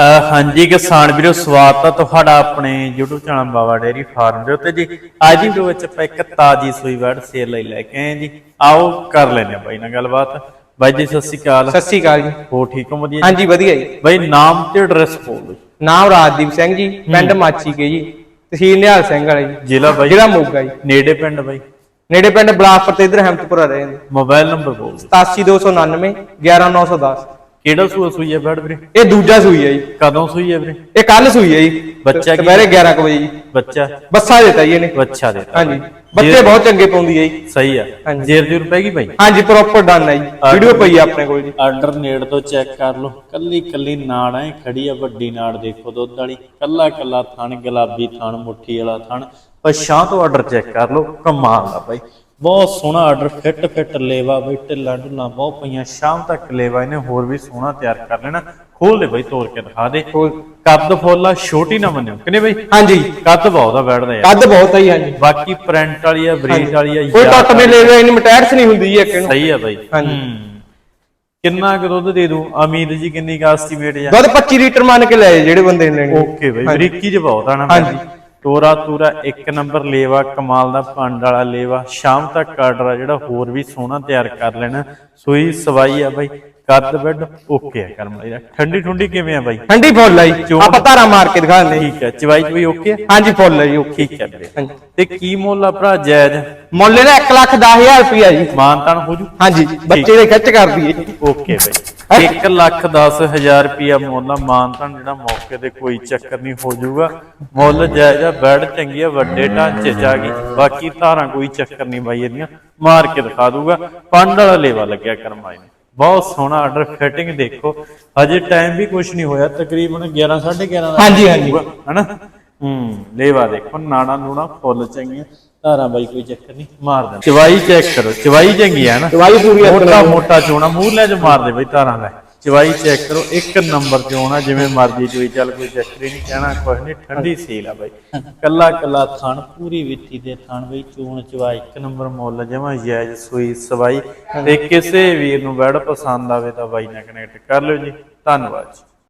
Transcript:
ਹਾਂਜੀ ਕਿਸਾਨ ਵੀਰੋ ਸਵਾਗਤ ਹੈ ਤੁਹਾਡਾ ਆਪਣੇ YouTube channel Baba dairy farm ਦੇ ਉੱਤੇ ਜੀ। ਅੱਜ ਦੀ ਵੀਡੀਓ ਵਿੱਚ ਆਪਾਂ ਇੱਕ ਤਾਜੀ ਸੂਈ ਵੜ ਸੇਲ ਲਈ ਲੈ ਕੇ ਆਏ ਜੀ। ਆਓ ਕਰ ਲੈਂਦੇ ਹਾਂ ਬਾਈ ਨਾਲ ਗੱਲਬਾਤ। ਬਾਈ ਜੀ ਸਤਿ ਸ਼੍ਰੀ ਅਕਾਲ। ਸਤਿ ਸ੍ਰੀ ਅਕਾਲ ਜੀ। ਹੋ ਠੀਕ ਹੋ? ਵਧੀਆ? ਹਾਂਜੀ ਵਧੀਆ ਜੀ। ਬਾਈ ਨਾਮ ਤੇ ਐਡਰੈਸ ਬੋਲ ਦਿਓ। ਨਾਮ ਰਾਜਦੀਪ ਸਿੰਘ ਜੀ ਪਿੰਡ ਮਾਚੀ ਕੇ ਜੀ ਤਹਿਸੀਲ ਨਿਹਾਲ ਸਿੰਘ ਵਾਲੇ ਜੀ। ਜ਼ਿਲ੍ਹਾ ਬਾਈ? ਜ਼ਿਲ੍ਹਾ ਮੋਗਾ ਜੀ। ਨੇੜੇ ਪਿੰਡ ਬਾਈ? ਨੇੜੇ ਪਿੰਡ ਬਲਾਸਪੁਰ ਤੇ ਇਧਰ ਹਮਤਪੁਰਾ ਰਹੇ ਨੇ। ਮੋਬਾਈਲ ਨੰਬਰ ਬੋਲ ਦਿਓ। 87299 11910 ਕਿਹੜਾ ਸੂਆ ਸੂਈ ਹੈ ਬੈਡ ਵੀਰੇ? ਇਹ ਦੂਜਾ ਸੂਈ ਹੈ ਜੀ। ਕਦੋਂ ਸੂਈ ਹੈ ਵੀਰੇ? ਇਹ ਕੱਲ ਸੂਈ ਹੈ ਜੀ। ਬੱਚਾ ਕੀ- ਦੁਪਹਿਰੇ 11 ਕੁ ਵਜੇ ਜੀ। ਬੱਚਾ? ਬੱਸਾ ਦਿੱਤਾ ਜੀ ਇਹਨੇ। ਬੱਚਾ ਦੇ ਹਾਂਜੀ। ਬੱਚੇ ਬਹੁਤ ਚੰਗੇ ਪਾਉਂਦੀ ਹੈ ਜੀ। ਸਹੀ ਆ। ਹਾਂਜੀ। ਜੇਰ ਜੂਰ ਪੈ ਗਈ ਬਾਈ ਹਾਂਜੀ ਪ੍ਰੋਪਰ ਡਨ ਹੈ ਜੀ। ਵੀਡੀਓ ਪਈ ਆਪਣੇ ਕੋਲ ਜੀ। ਆਰਡਰ ਨੇੜ ਤੋਂ ਚੈੱਕ ਕਰ ਲਓ। ਕੱਲੀ ਕੱਲੀ ਨਾੜ ਐ ਖੜੀ ਆ ਵੱਡੀ ਨਾੜ ਦੇਖੋ ਦੁੱਧ ਵਾਲੀ। ਕੱਲਾ ਕੱਲਾ ਥਣ ਗੁਲਾਬੀ ਥਣ ਮੁੱਠੀ ਵਾਲਾ ਥਣ। ਪਛਾਂ ਤੋਂ ਆਰਡਰ ਚੈੱਕ ਕਰ ਲਓ। ਕਮਾਲ ਦਾ ਬਾਈ ਬਹੁਤ ਸੋਹਣਾ ਆਰਡਰ ਫਿੱਟ ਫਿੱਟ ਲੇਵਾ ਬਈ ਢਿੱਲਾ ਢੁੱਲਾ ਬਹੁਤ ਪਈਆਂ ਸ਼ਾਮ ਤੱਕ ਲੇਵਾ ਇਹਨੇ ਹੋਰ ਵੀ ਸੋਹਣਾ ਤਿਆਰ ਕਰ ਲੈਣਾ। ਖੋਲ ਦੇ ਬਾਈ ਤੋੜ ਕੇ ਦਿਖਾ ਦੇ। ਕੱਦ ਫੁੱਲਾ ਛੋਟੀ ਨਾ ਮੰਨਿਓ ਕਿਨੇ ਬਾਈ? ਹਾਂਜੀ। ਕੱਦ ਬਹੁਤ ਆ ਬੈਠਦਾ ਯਾਰ। ਕੱਦ ਬਹੁਤ ਹੈ ਜੀ ਹਾਂਜੀ। ਬਾਕੀ ਪ੍ਰਿੰਟ ਵਾਲੀ ਆ ਬਰੀਡ ਵਾਲੀ ਆ ਕੋਈ ਯਾਰ ਟੱਟ ਨਹੀਂ ਲੈ ਰਿਹਾ ਇਹਨੂੰ ਮਟੈਟਸ ਨਹੀਂ ਹੁੰਦੀ ਇੱਕ ਨੂੰ। ਸਹੀ ਆ ਬਾਈ। ਹਾਂਜੀ। ਹੂੰ। ਕਿੰਨਾ ਕੁ ਦੁੱਧ ਦੇ ਦੂੰ? ਉਮੀਦ ਜੀ ਕਿੰਨੀ ਕਾ ਐਸਟੀਮੇਟ ਜਾਂ ਦੁੱਧ 25 ਲੀਟਰ ਮੰਨ ਕੇ ਲੈ ਜਿਹੜੇ ਬੰਦੇ ਨੇ ਲੈਣੀ। ਓਕੇ ਬਈ ਬਰੀਕੀ ਚ ਬਹੁਤ ਆ ਨਾ। ਹਾਂਜੀ। ਤੋਰਾ ਤੂਰਾ ਇੱਕ ਨੰਬਰ ਲੇਵਾ, ਕਮਾਲ ਦਾ ਪੰਡ ਵਾਲਾ ਲੇਵਾ। ਸ਼ਾਮ ਤੱਕ ਆਰਡਰ ਆ ਜਿਹੜਾ ਹੋਰ ਵੀ ਸੋਹਣਾ ਤਿਆਰ ਕਰ ਲੈਣਾ। ਸੂਈ ਸਵਾਈ ਆ ਬਾਈ। ਕੱਦ ਬੈੱਡ ਓਕੇ ਆ ਕਰਮ ਲਈ। ਠੰਡੀ ਠੁੰਡੀ ਕਿਵੇਂ ਆ ਬਾਈ? ਠੰਡੀ ਫੁੱਲ ਜੀ। ਆਪਾਂ ਧਾਰਾ ਮਾਰ ਕੇ ਦਿਖਾ ਦਿੰਦੇ ਠੀਕ ਹੈ ਚਵਾਈ ਚਵਾਈ ਓਕੇ ਆ? ਹਾਂਜੀ ਫੁੱਲ ਜੀ ਓਕੇ। ਠੀਕ ਹੈ ਵੀਰੇ। ਹਾਂਜੀ ਤੇ ਕੀ ਮੁੱਲ ਆ ਭਰਾ ਜਾਇਜ਼? ਮੁੱਲ ਇਹਦਾ 1 ਲੱਖ 10000 ਰੁਪਇਆ ਜੀ। ਮਾਨਤਾਨ ਹੋ ਜੂ? ਹਾਂਜੀ ਬੱਚੇ ਦੇ ਖਿੱਚ ਕਰਦੀ ਹੈ ਜੀ। ਓਕੇ ਬਾਈ। 1 ਲੱਖ 10 ਹਜ਼ਾਰ ਰੁਪਿਆ ਮੁੱਲ ਆ। ਮਾਨਤਾਨ ਜਿਹੜਾ ਮੌਕੇ ਤੇ ਕੋਈ ਚੱਕਰ ਨਹੀਂ ਹੋ ਜਾਊਗਾ ਮੁੱਲ ਜਾਇਜ਼ ਆ ਬੈਡ ਚੰਗੀ ਆ ਵੱਡੇ ਢਾਂਚੇ ਚ ਆ ਗਈ। ਬਾਕੀ ਧਾਰਾਂ ਕੋਈ ਚੱਕਰ ਨਹੀਂ ਬਾਈ ਇਹਦੀਆਂ। ਮਾਰ ਕੇ ਦਿਖਾ ਦੂਗਾ ਪੰਡ ਵਾਲਾ ਲੇਵਾ ਲੱਗਿਆ ਕਰਮਾਈ ਨੇ। ਬਹੁਤ ਸੋਹਣਾ ਆਰਡਰ ਫਿਟਿੰਗ ਦੇਖੋ। ਅਜੇ ਟਾਈਮ ਵੀ ਕੁਝ ਨਹੀਂ ਹੋਇਆ ਤਕਰੀਬਨ 11 11:30 ਦਾ ਹਾਂਜੀ, ਹਾਂਜੀ। ਹਨਾ? ਹੂੰ ਲੇਵਾ ਦੇਖੋ ਨਾਣਾ ਨੂਣਾ ਫੁੱਲ ਚੰਗੀਆਂ ਧਾਰਾਂ ਬਾਈ ਕੋਈ ਚੱਕਰ ਨਹੀਂ ਮਾਰ ਦੇਣਾ ਚਵਾਈ ਚੈੱਕ ਕਰੋ ਚਵਾਈ ਚੰਗੀ ਆ ਨਾ ਦਵਾਈ ਪੂਰੀ ਇੱਕ ਮੋਟਾ ਮੋਟਾ ਚੋਣਾ ਮੂੰਹ ਲੈ ਚ ਮਾਰ ਦੇ ਬਈ ਧਾਰਾਂ ਲੈ। ਚਵਾਈ ਚੈੱਕ ਕਰੋ, ਇੱਕ ਨੰਬਰ ਚੋਣਾ ਜਿਵੇਂ ਮਰਜ਼ੀ ਚੋਈ ਚੱਲ ਕੋਈ ਚੱਕਰ ਹੀ ਨਹੀਂ, ਕਹਿਣਾ ਕੁਝ ਨਹੀਂ, ਠੰਡੀ ਸੀਲ ਆ ਬਾਈ। ਕੱਲਾ ਕੱਲਾ ਥਣ, ਪੂਰੀ ਵਿੱਥੀ ਦੇ ਥਣ ਬਈ, ਚੋਣ ਚਵਾ ਇੱਕ ਨੰਬਰ ਮੁੱਲ, ਜਮਾ ਜਾਇਜ਼ ਸੂਈ ਸਵਾਈ। ਤੇ ਕਿਸੇ ਵੀਰ ਨੂੰ ਬੈੜ ਪਸੰਦ ਆਵੇ ਤਾਂ ਬਾਈ ਨਾਲ ਕਨੈਕਟ ਕਰ ਲਿਓ ਜੀ। ਧੰਨਵਾਦ ਜੀ।